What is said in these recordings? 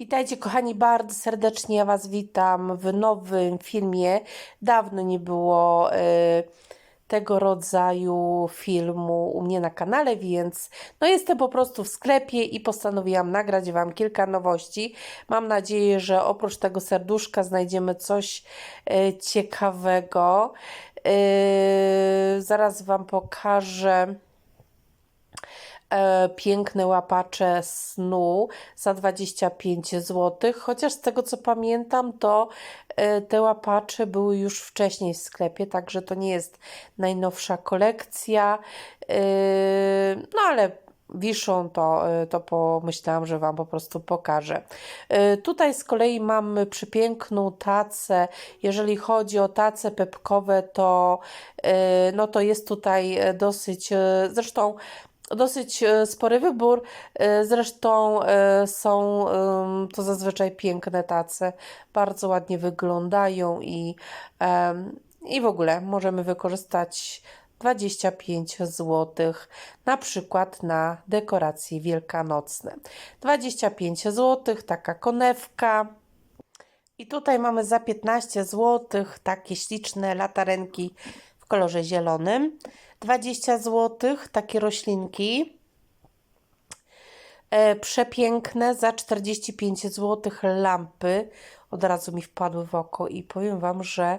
Witajcie kochani, bardzo serdecznie ja Was witam w nowym filmie. Dawno nie było e, tego rodzaju filmu u mnie na kanale, więc no jestem po prostu w sklepie i postanowiłam nagrać Wam kilka nowości. Mam nadzieję, że oprócz tego serduszka znajdziemy coś e, ciekawego. E, zaraz Wam pokażę piękne łapacze snu za 25 zł. Chociaż z tego co pamiętam, to e, te łapacze były już wcześniej w sklepie, także to nie jest najnowsza kolekcja. E, no ale wiszą, to, e, to pomyślałam, że Wam po prostu pokażę. E, Tutaj z kolei mamy przepiękną tacę. Jeżeli chodzi o tace pepkowe, to, e, no to jest tutaj e, dosyć, e, dosyć e, spory wybór. E, Zresztą e, są to zazwyczaj piękne tace, bardzo ładnie wyglądają i, i w ogóle możemy wykorzystać 25 zł na przykład na dekoracje wielkanocne. 25 zł, taka konewka. I tutaj mamy za 15 zł takie śliczne latarenki kolorze zielonym. 20 zł takie roślinki. E, przepiękne za 45 zł lampy. Od razu mi wpadły w oko i powiem Wam, że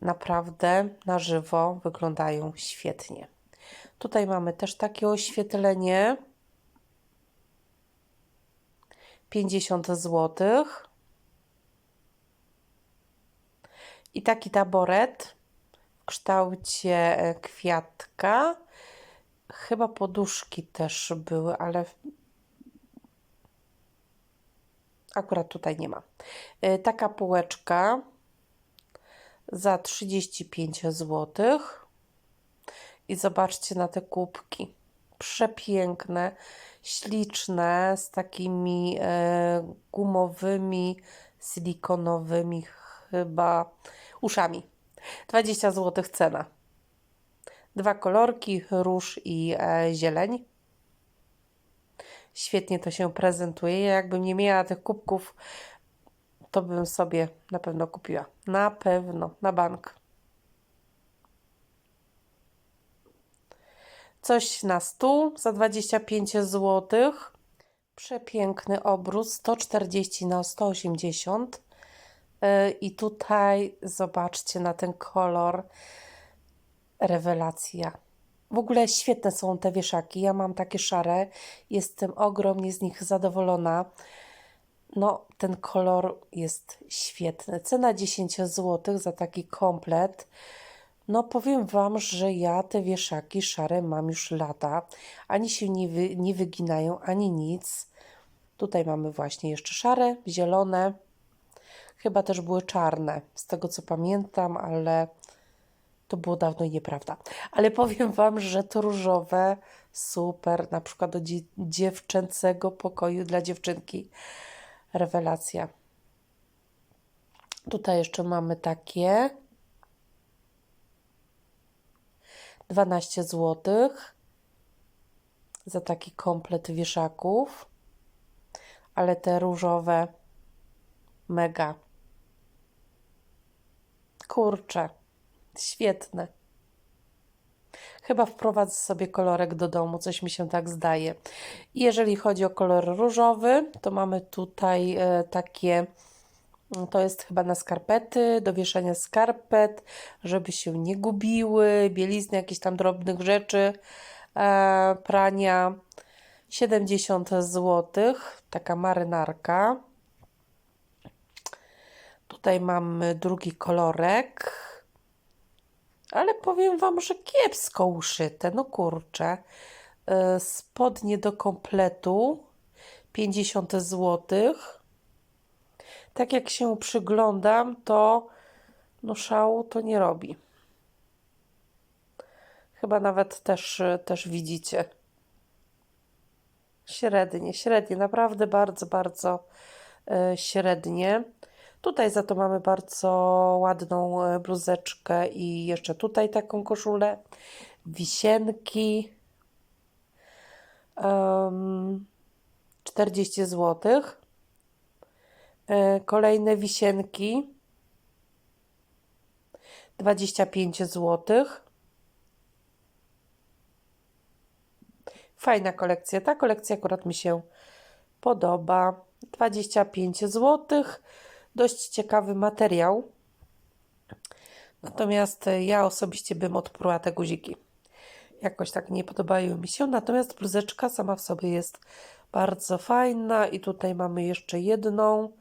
naprawdę na żywo wyglądają świetnie. Tutaj mamy też takie oświetlenie. 50 zł. I taki taboret kształcie e, kwiatka. Chyba poduszki też były, ale akurat tutaj nie ma. E, Taka półeczka za 35 zł. I zobaczcie na te kubki. Przepiękne, śliczne, z takimi e, gumowymi, silikonowymi chyba uszami. 20 zł cena. Dwa kolorki, róż i e, zieleń. Świetnie to się prezentuje. Ja jakbym nie miała tych kubków, to bym sobie na pewno kupiła. Na pewno, na bank. Coś na stół za 25 zł. Przepiękny obrus 140 na 180. Yy, I tutaj zobaczcie na ten kolor. Rewelacja. W ogóle świetne są te wieszaki. Ja mam takie szare. Jestem ogromnie z nich zadowolona. No, ten kolor jest świetny. Cena 10 zł za taki komplet. No, powiem Wam, że ja te wieszaki szare mam już lata. Ani się nie, wy, nie wyginają, ani nic. Tutaj mamy właśnie jeszcze szare, zielone. Chyba też były czarne, z tego co pamiętam, ale to było dawno i nieprawda. Ale powiem Wam, że to różowe super, na przykład do dzie dziewczęcego pokoju dla dziewczynki. Rewelacja. Tutaj jeszcze mamy takie 12 zł za taki komplet wieszaków, ale te różowe mega. Kurczę, świetne. Chyba wprowadzę sobie kolorek do domu, coś mi się tak zdaje. Jeżeli chodzi o kolor różowy, to mamy tutaj e, takie, mm, to jest chyba na skarpety, do wieszania skarpet, żeby się nie gubiły, bielizny, jakieś tam drobnych rzeczy, e, prania. 70 zł, taka marynarka. Tutaj mamy drugi kolorek. Ale powiem Wam, że kiepsko uszyte. No kurczę. E, Spodnie do kompletu 50 zł. Tak jak się przyglądam, to no szału to nie robi. Chyba nawet też, też widzicie. Średnie, średnie, naprawdę bardzo, bardzo e, średnie. Tutaj za to mamy bardzo ładną e, bluzeczkę i jeszcze tutaj taką koszulę. Wisienki. Um, 40 zł. Kolejne wisienki 25 zł. Fajna kolekcja. Ta kolekcja akurat mi się podoba. 25 zł. Dość ciekawy materiał. Natomiast ja osobiście bym odpruła te guziki. Jakoś tak nie podobają mi się. Natomiast bluzeczka sama w sobie jest bardzo fajna. I tutaj mamy jeszcze jedną.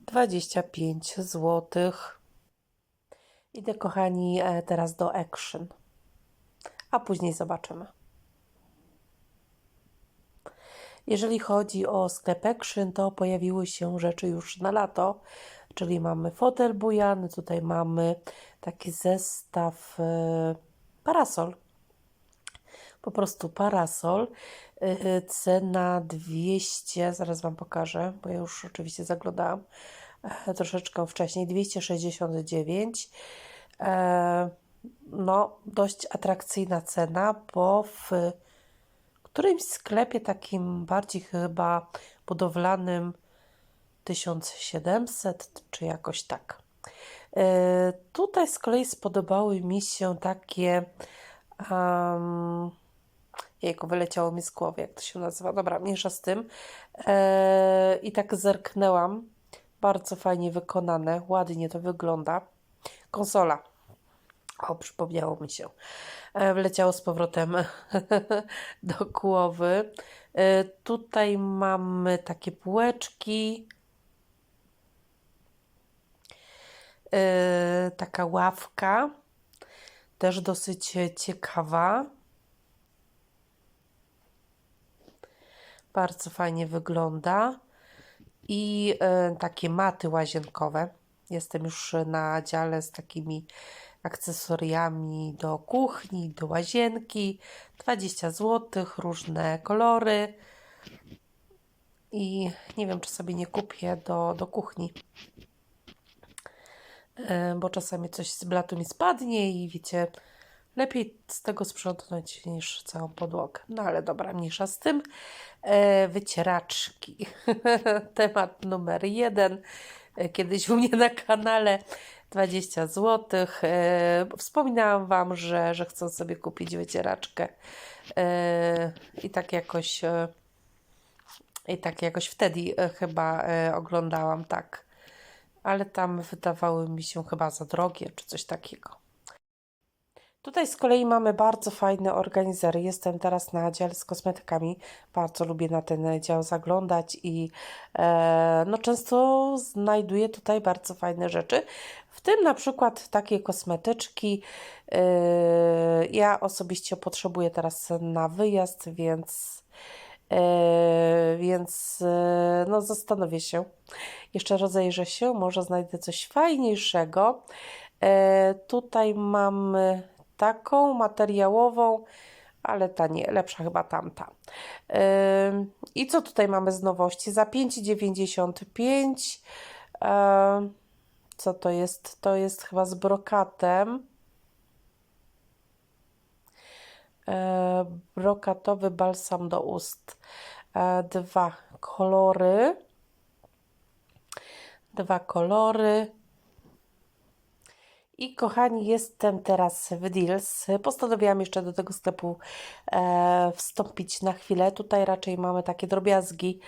25 zł. Idę, kochani, e, teraz do Action. A później zobaczymy. Jeżeli chodzi o sklep Action, to pojawiły się rzeczy już na lato, czyli mamy fotel bujany, tutaj mamy taki zestaw e, parasol. Po prostu parasol. E, Cena 200, zaraz Wam pokażę, bo ja już oczywiście zaglądałam e, troszeczkę wcześniej, 269. E, No, dość atrakcyjna cena, bo w którymś sklepie takim bardziej chyba budowlanym 1700 czy jakoś tak. E, Tutaj z kolei spodobały mi się takie um, jejku, wyleciało mi z głowy, jak to się nazywa. Dobra, mniejsza z tym. E, I tak zerknęłam. Bardzo fajnie wykonane, ładnie to wygląda. Konsola. O, przypomniało mi się. E, Wleciało z powrotem do głowy. E, Tutaj mamy takie półeczki. E, Taka ławka. Też dosyć ciekawa. Bardzo fajnie wygląda. I takie maty łazienkowe. Jestem już na dziale z takimi akcesoriami do kuchni, do łazienki. 20 zł, różne kolory. I nie wiem, czy sobie nie kupię do, do kuchni. E, Bo czasami coś z blatu mi spadnie i wiecie, lepiej z tego sprzątnąć niż całą podłogę. No ale dobra, mniejsza z tym. E, wycieraczki. Temat numer jeden. E, Kiedyś u mnie na kanale 20 zł. E, wspominałam Wam, że, że chcę sobie kupić wycieraczkę. E, I tak jakoś e, i tak jakoś wtedy chyba oglądałam tak. Ale tam wydawały mi się chyba za drogie, czy coś takiego. Tutaj z kolei mamy bardzo fajne organizery. Jestem teraz na dziale z kosmetykami. Bardzo lubię na ten dział zaglądać i e, no często znajduję tutaj bardzo fajne rzeczy. W tym na przykład takie kosmetyczki. E, ja osobiście potrzebuję teraz na wyjazd, więc e, więc e, no zastanowię się. Jeszcze rozejrzę się, może znajdę coś fajniejszego. E, tutaj mamy taką materiałową, ale ta nie, lepsza chyba tamta. I co tutaj mamy z nowości? Za 5,95. Ym, Co to jest? To jest chyba z brokatem. Brokatowy balsam do ust. E, Dwa kolory. Dwa kolory. I kochani, jestem teraz w Deals. Postanowiłam jeszcze do tego sklepu e, wstąpić na chwilę. Tutaj raczej mamy takie drobiazgi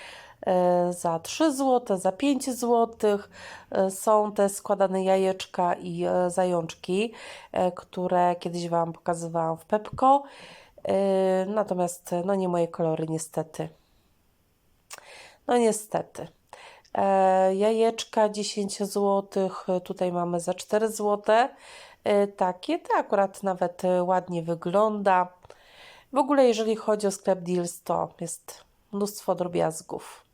e, za 3 zł, za 5 zł. E, są te składane jajeczka i e, zajączki, e, które kiedyś Wam pokazywałam w Pepko. E, natomiast no nie moje kolory niestety. No niestety. E, jajeczka 10 zł, tutaj mamy za 4 zł. E, takie, to akurat nawet e, ładnie wygląda. W ogóle jeżeli chodzi o sklep Deals, to jest mnóstwo drobiazgów.